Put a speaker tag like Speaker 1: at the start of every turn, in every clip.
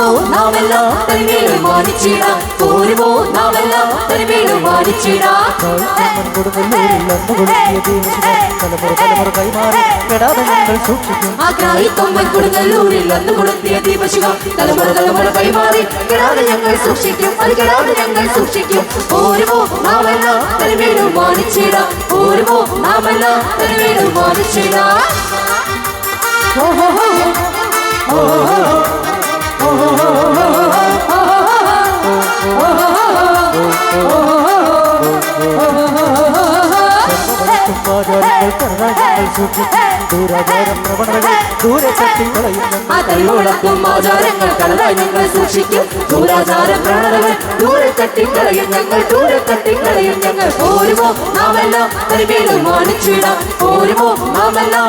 Speaker 1: പോരുമോ നാമെല്ലാം തനിമേലും മാനിച്ചിടാം. പോരുമോ നാമെല്ലാം തനിമേലും
Speaker 2: ദീപശിഖ തലമുറ തലമുറ കൈമാറി കെടാതെ ഞങ്ങൾ സൂക്ഷിക്കും.
Speaker 1: ആ കൊമ്പൻ കൊടുങ്ങല്ലൂരിൽ അന്ന് കൊളുത്തിയ ദീപശിഖ തലമുറ തലമുറ കൈമാറി കെടാതെ ഞങ്ങൾ സൂക്ഷിക്കും. അത് കെടാതെ ഞങ്ങൾ സൂക്ഷിക്കും. പോരുമോ നാമെല്ലാം തനിമേലും മാനിച്ചിടാം. പോരുമോ നാമെല്ലാം തനിമേലും മാനിച്ചിടാം.
Speaker 2: ആചാരങ്ങൾ കടനാൾ സൂക്ഷിക്കും ദൂരാചാരം പ്രവണതകൾ
Speaker 1: ഞങ്ങൾ സൂക്ഷിക്കും ദൂരാചാര പ്രണതകൾ ദൂരെ ഞങ്ങൾ. ദൂരെ തട്ടിക്കളയും ഞങ്ങൾ പോരുമോ നാമെല്ലാം തനിമേലും മാനിച്ചിടാം പോരുമോ നാമെല്ലാം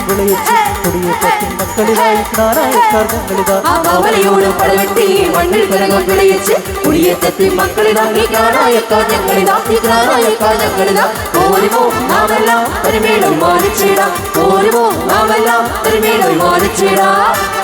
Speaker 2: വിളയിച്ച് കുടിയേറ്റത്തിൻ മക്കളിലായി ജ്ഞാനായക്കാർ ഞങ്ങളിതാ
Speaker 1: പടവെട്ടി മണ്ണിൽ കരകൾ വിളയിച്ച് കുടിയേറ്റത്തിൽ മക്കളിതാ ഈ ഗ്രാനായക്കാർ ഞങ്ങളിതാ ഈ ഗ്രാനായക്കാർ ഞങ്ങളിതാ പോരുമോ നാമെല്ലാം തനിമേലും മാനിച്ചിടാം പോരുമോ നാമെല്ലാം തനിമേലും മാനിച്ചിടാം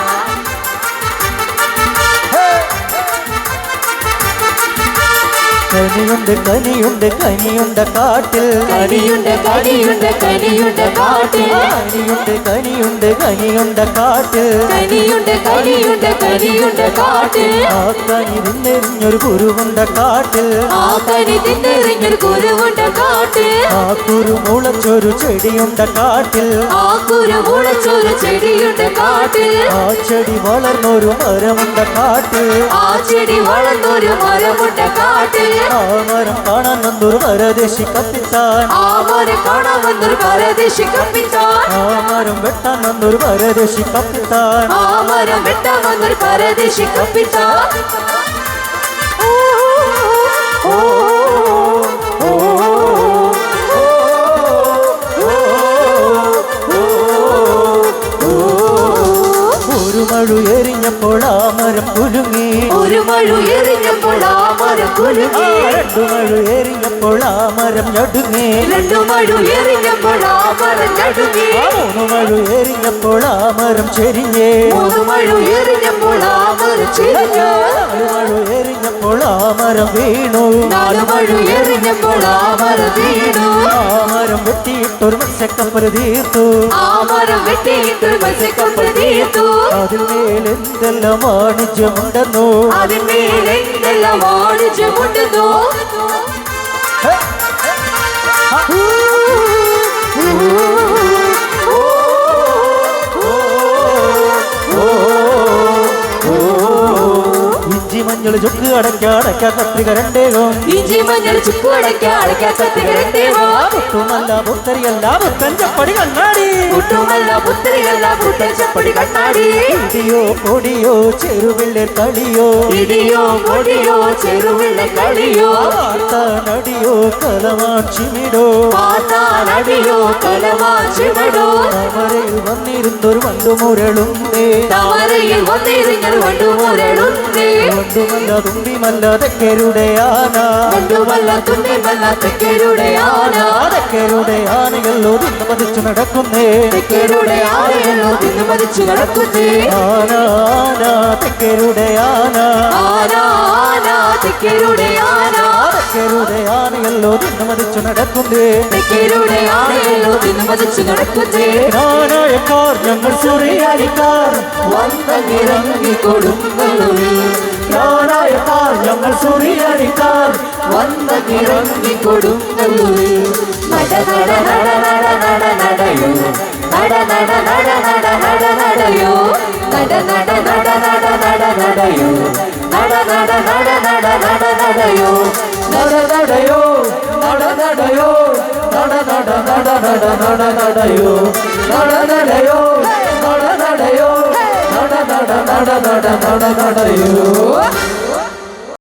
Speaker 2: കനിയുണ്ട് കനിയുണ്ട് കനിയുണ്ട് കാട്ടിൽ.
Speaker 1: കനിയുണ്ട് കനിയുണ്ട് കനിയുണ്ട് കാട്ടിൽ.
Speaker 2: കനിയുണ്ട് കനിയുണ്ട് കനിയുണ്ട് കാട്ടിൽ.
Speaker 1: കനിയുണ്ട് കനിയുണ്ട് കനിയുണ്ട് കാട്ടിൽ.
Speaker 2: ആ കനി തിന്നെറിഞ്ഞൊരു കുരുവുണ്ട കാട്ടിൽ.
Speaker 1: ആ കനി തിന്നെറിഞ്ഞൊരു കുരുവുണ്ട കാട്ടിൽ.
Speaker 2: ആ കുരു മുളച്ചൊരു ചെടിയുണ്ട കാട്ടിൽ.
Speaker 1: ആ കുരു മുളച്ചൊരു ചെടിയുണ്ട് കാട്ടിൽ.
Speaker 2: ആ ചെടി വളർന്നൊരു മരമുണ്ട കാട്ടിൽ.
Speaker 1: ആ ചെടി വളർന്നൊരു മരമുണ്ട കാട്ടിൽ.
Speaker 2: ആ മരം കാണാൻ വന്നൊരു പരദേശി കപ്പിത്താൻ
Speaker 1: ആ മരം കാണാൻ വന്നൊരു പരദേശി കപ്പിത്താൻ
Speaker 2: ആമരം മരം വെട്ടാൻ വന്നൊരു പരദേശി കപ്പിത്താൻ
Speaker 1: ആ മരം വെട്ടാൻ വന്നൊരു പരദേശി കപ്പിത്താൻ
Speaker 2: ഒരു മഴു എറിഞ്ഞപ്പോൾ ആമരം മരം കുലുങ്ങി
Speaker 1: ഒരു മഴ എറിഞ്ഞപ്പോൾ ആ
Speaker 2: രണ്ടു മഴു എറിഞ്ഞപ്പോൾ ആ മരം ഞടുങ്ങി
Speaker 1: രണ്ടു മഴ എറിഞ്ഞപ്പോൾ ആ മരം നടുങ്ങി.
Speaker 2: മൂന്നു മൂന്ന് മഴു എറിഞ്ഞപ്പോൾ ആ മരം ചെരിഞ്ഞേ.
Speaker 1: മൂന്ന് മഴ എറിഞ്ഞപ്പോൾ ആ മരം ചെരിഞ്ഞു.
Speaker 2: മരം വീണു.
Speaker 1: നാലു മഴ എറിഞ്ഞപ്പോൾ ആ മരം വീണു.
Speaker 2: ആ മരം വെട്ടിയിട്ടൊരു മത്സ്യക്കപ്പൽ തീർത്തു.
Speaker 1: ആ മരം വെട്ടിയിട്ട് മത്സ്യക്കപ്പൽ തീർത്തു.
Speaker 2: അതിന്മേൽ എന്തെല്ലാം വാണിജ്യമുണ്ടെന്നോ?
Speaker 1: അതിന്മേൽ എന്തെല്ലാം വാണിജ്യമുണ്ടെന്നോ?
Speaker 2: ഇഞ്ചി മഞ്ഞൾ ചുക്ക് അടയ്ക്ക അടയ്ക്ക കത്രിക രണ്ടേകം.
Speaker 1: ഇഞ്ചി മഞ്ഞൾ ചുക്ക് അടയ്ക്ക കുട്ടുമല്ല
Speaker 2: പുത്തുമല്ല പുത്തരിയല്ല പുത്തൻ ചപ്പടി കണ്ണാടി.
Speaker 1: പുട്ടുമല്ല പുത്തരിയല്ല പുട്ടൻ ചപ്പടി കണ്ണാടി.
Speaker 2: ഇടിയോ പൊടിയോ ചെറുപിള്ളേർ കളിയോ
Speaker 1: ഇടിയോ പൊടിയോ ചെറുവിള്ള കളിയോ
Speaker 2: നടിയോ കലമാക്ഷിമിടോ
Speaker 1: പാത്താനടിയോ കലവാച്ചിമടോ
Speaker 2: അവരിൽ വന്നിരുന്നൊരു വണ്ടുമുരളും
Speaker 1: തവരയിൽ വന്നിരുന്നൊരു വണ്ടുമുരളും
Speaker 2: വണ്ടുമല്ല തുമ്പിമല്ല
Speaker 1: തുമ്പി വല്ല തെക്കരുടെ ആന.
Speaker 2: തെക്കരുടെ ആനകളോ തിന്നു പതിച്ചു നടക്കുന്നേ. ആന ആന തെക്കരുടെ ആന.
Speaker 1: തെക്കരുടെ ആന.
Speaker 2: തെക്കരുടെ ആനയല്ലോ തിന്നു മതിച്ചു നടക്കുന്നേ.
Speaker 1: തെക്കരുടെ ആനയല്ലോ തിന്നു മതിച്ചു നടക്കുന്നേ.
Speaker 2: ഞങ്ങൾ സുറിയാലിക്കാർ
Speaker 1: വന്നിറങ്ങി
Speaker 2: நாராயத்தால் எங்கள் சுரியடித்தால்
Speaker 1: வந்த இறங்கி கொடுங்கள் நட நட நட நட நட நடையோ நட நட நட நட நட நடையோ நட நட நட நட நட நடையோ நட நட நட நட நட
Speaker 2: நடையோ நட நடையோ நட நடையோ நட நட நட நட நட நடையோ நட நடையோ நட நடையோ నడ నడ నడ నడ నడయో